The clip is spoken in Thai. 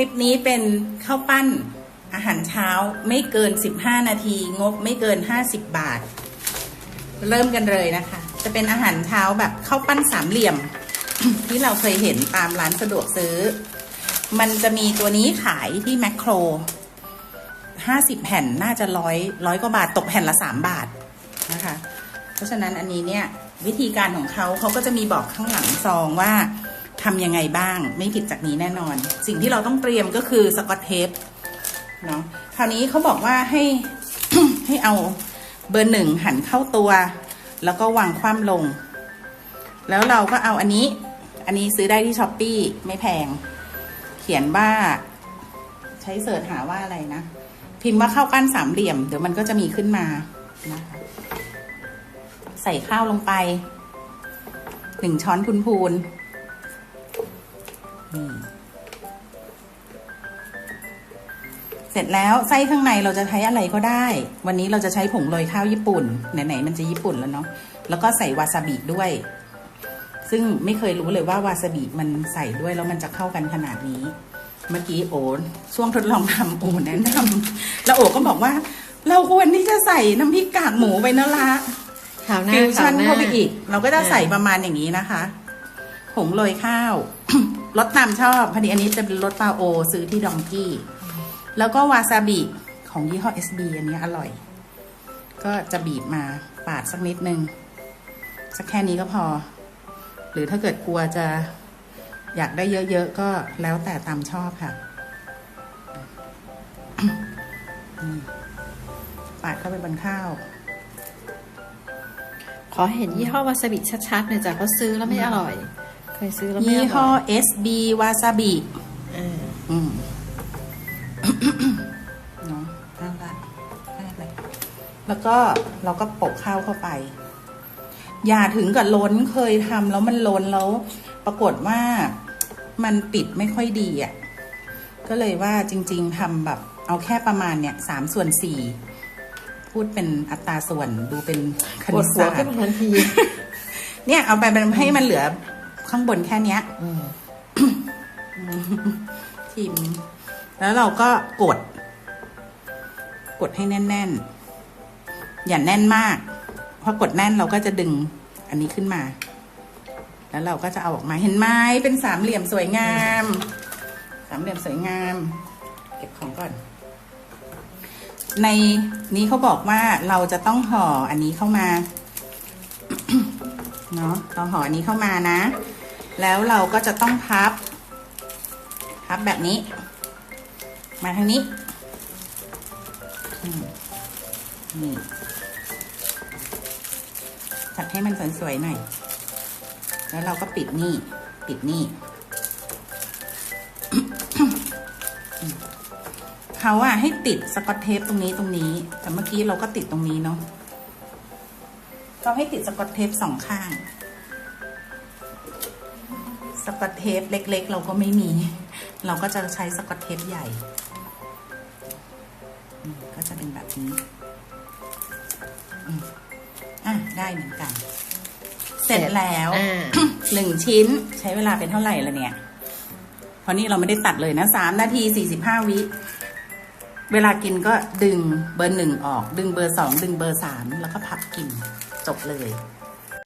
ลิปนี้เป็นข้าวปั้นอาหารเช้าไม่เกิน 15 นาที งบไม่เกิน 50 บาท เริ่มกันเลยนะคะ จะเป็นอาหารเช้าแบบข้าวปั้นสามเหลี่ยม ที่เราเคยเห็นตามร้านสะดวกซื้อ มันจะมีตัวนี้ขายที่แมคโคร 50 แผ่นน่าจะร้อยร้อยกว่าบาทตกแผ่นละ 3 บาทนะคะ เพราะฉะนั้นอันนี้เนี่ยวิธีการของเขาเขาก็จะมีบอกข้างหลังซองว่า ทำยังไงบ้าง ไม่ผิดจากนี้แน่นอน สิ่งที่เราต้องเตรียมก็คือสกอตเทปเนาะคราวนี้เขาบอกว่าให้ให้เอาเบอร์หนึ่งหันเข้าตัว แล้วก็วางคว่ำลง แล้วเราก็เอาอันนี้ อันนี้ซื้อได้ที่ช้อปปีไม่แพง เขียนว่าใช้เสิร์ชหาว่าอะไรนะ พิมพ์ว่าข้าวปั้นสามเหลี่ยม เดี๋ยวมันก็จะมีขึ้นมานะคะใส่ข้าวลงไปหนึ่งช้อนพูนๆ เสร็จแล้วไส้ข้างในเราจะใช้อะไรก็ได้ วันนี้เราจะใช้ผงโรยข้าวญี่ปุ่น ไหนๆมันจะญี่ปุ่นแล้วเนาะ แล้วก็ใส่วาซาบิด้วย ซึ่งไม่เคยรู้เลยว่าวาซาบิมันใส่ด้วยแล้วมันจะเข้ากันขนาดนี้ เมื่อกี้โอ้ช่วงทดลองทำโอ้แนะนำแล้วโอ้ก็บอกว่า เราควรที่จะใส่น้ำพริกกากหมูไปนะละข่าวหน้าฟิวชั่นข่วหเข้าไปอีก เราก็จะใส่อ่าประมาณอย่างนี้นะคะ ผงโรยข้าว รสตามชอบพอดีอันนี้จะเป็นรสปลาโอ ซื้อที่ดองกี้ แล้วก็วาซาบิของยี่ห้อ SB อันนี้อร่อย ก็จะบีบมาปาดสักนิดนึง สักแค่นี้ก็พอ หรือถ้าเกิดกลัวจะอยากได้เยอะๆ ก็แล้วแต่ตามชอบค่ะปาดเข้าไปบนข้าว ขอเห็นยี่ห้อวาซาบิชัดๆหน่อยจ้ะเพราะซื้อแล้วไม่อร่อย เคยซื้อแล้วไม่ยี่อห้ร่ออย SB วาซาบิอ่าอืมเนาะนั่นละนั่นแหละแล้วก็เราก็โปะข้าวเข้าไป อย่าถึงกับล้นเคยทำแล้วมันล้นแล้ว ปรากฏว่ามันปิดไม่ค่อยดีอะ ก็เลยว่าจริง ๆทำแบบ เอาแค่ประมาณเนี่ยสามส่วนสี่พูดเป็นอัตราส่วนดูเป็นคปวณิดตหัวศาสตขึ้นร์ มาทันที เนี่ยเอาไปเป็นให้มันเหลือ ข้างบนแค่เนี้ยอืมทิมแล้วเราก็กด กดให้แน่นๆ อย่าแน่นมาก เพราะกดแน่นเราก็จะดึงอันนี้ขึ้นมา แล้วเราก็จะเอาออกมาเห็นไหมเป็นสามเหลี่ยมสวยงาม สามเหลี่ยมสวยงาม เก็บของก่อน ในนี้เขาบอกว่าเราจะต้องห่ออันนี้เข้ามา เนาะเราห่ออันนี้เข้ามานะ แล้วเราก็จะต้องพับ พับแบบนี้ มาทางนี้นี่จัดให้มันสวยๆหน่อย แล้วเราก็ปิดนี่ ปิดนี่เขาอะให้ติดสกอตเทปตรงนี้ตรงนี้ แต่เมื่อกี้เราก็ติดตรงนี้เนาะเขาให้ติดสกอตเทปสองข้าง สกอตเทปเล็ก ๆ เราก็ไม่มี เราก็จะใช้สกอตเทปใหญ่อืมก็จะเป็นแบบนี้อืมอะได้เหมือนกัน เสร็จแล้วอ่าหนึ่งชิ้นใช้เวลาเป็นเท่าไหร่ละเนี่ยเพราะนี่เราไม่ได้ตัดเลยนะสามนาทีสี่สิบห้าวิเวลากินก็ดึงเบอร์หนึ่งออก ดึงเบอร์สองดึงเบอร์สามแล้วก็พับกินจบเลย